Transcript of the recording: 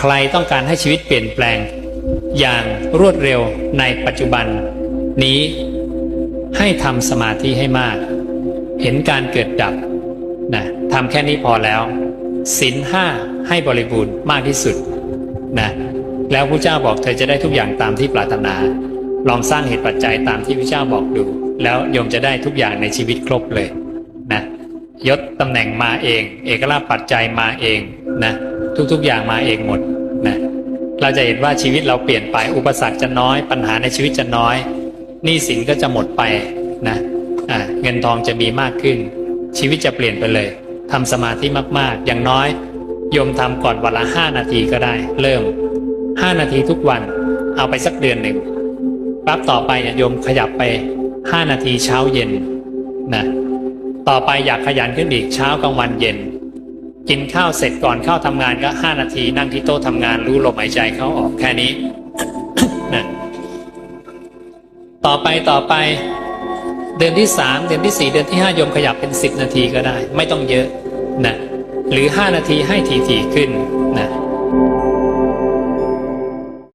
ใครต้องการให้ชีวิตเปลี่ยนแปลง อย่างรวดเร็วในปัจจุบัน นี้ให้ทำสมาธิให้มาก เห็นการเกิดดับนะทำแค่นี้พอแล้วศีลห้าให้บริบูรณ์มากที่สุดนะแล้วพระเจ้าบอกเธอจะได้ทุกอย่างตามที่ปรารถนา ลองสร้างเหตุปัจจัยตามที่พระเจ้าบอกดู แล้วโยมจะได้ทุกอย่างในชีวิตครบเลยนะยศตำแหน่งมาเอง เอกลาภปัจจัยมาเองนะ ทุก ๆ อย่างมาเองหมดนะเราจะเห็นว่าชีวิตเราเปลี่ยนไปอุปสรรคจะน้อย ปัญหาในชีวิตจะน้อยหนี้สินก็จะหมดไปนะอ่าเงินทองจะมีมากขึ้น ชีวิตจะเปลี่ยนไปเลยทำสมาธิมากๆ อย่างน้อยโยมทำก่อนวันละห้านาทีก็ได้ เริ่มห้านาทีทุกวันเอาไปสักเดือนหนึ่งปั๊บต่อไปเนี่ยโยมขยับไปห้านาทีเช้าเย็นนะต่อไปอยากขยันขึ้นอีกเช้ากลางวันเย็น กินข้าวเสร็จก่อนเข้าทำงานก็ห้านาที นั่งที่โต๊ะทำงานรู้ลมหายใจเข้าออกแค่นี้นะต่อไปต่อไป เดือนที่สามเดือนที่สี่เดือนที่ห้าโยมขยับเป็นสิบนาทีก็ได้ ไม่ต้องเยอะนะหรือห้านาทีให้ถี่ๆขึ้นนะ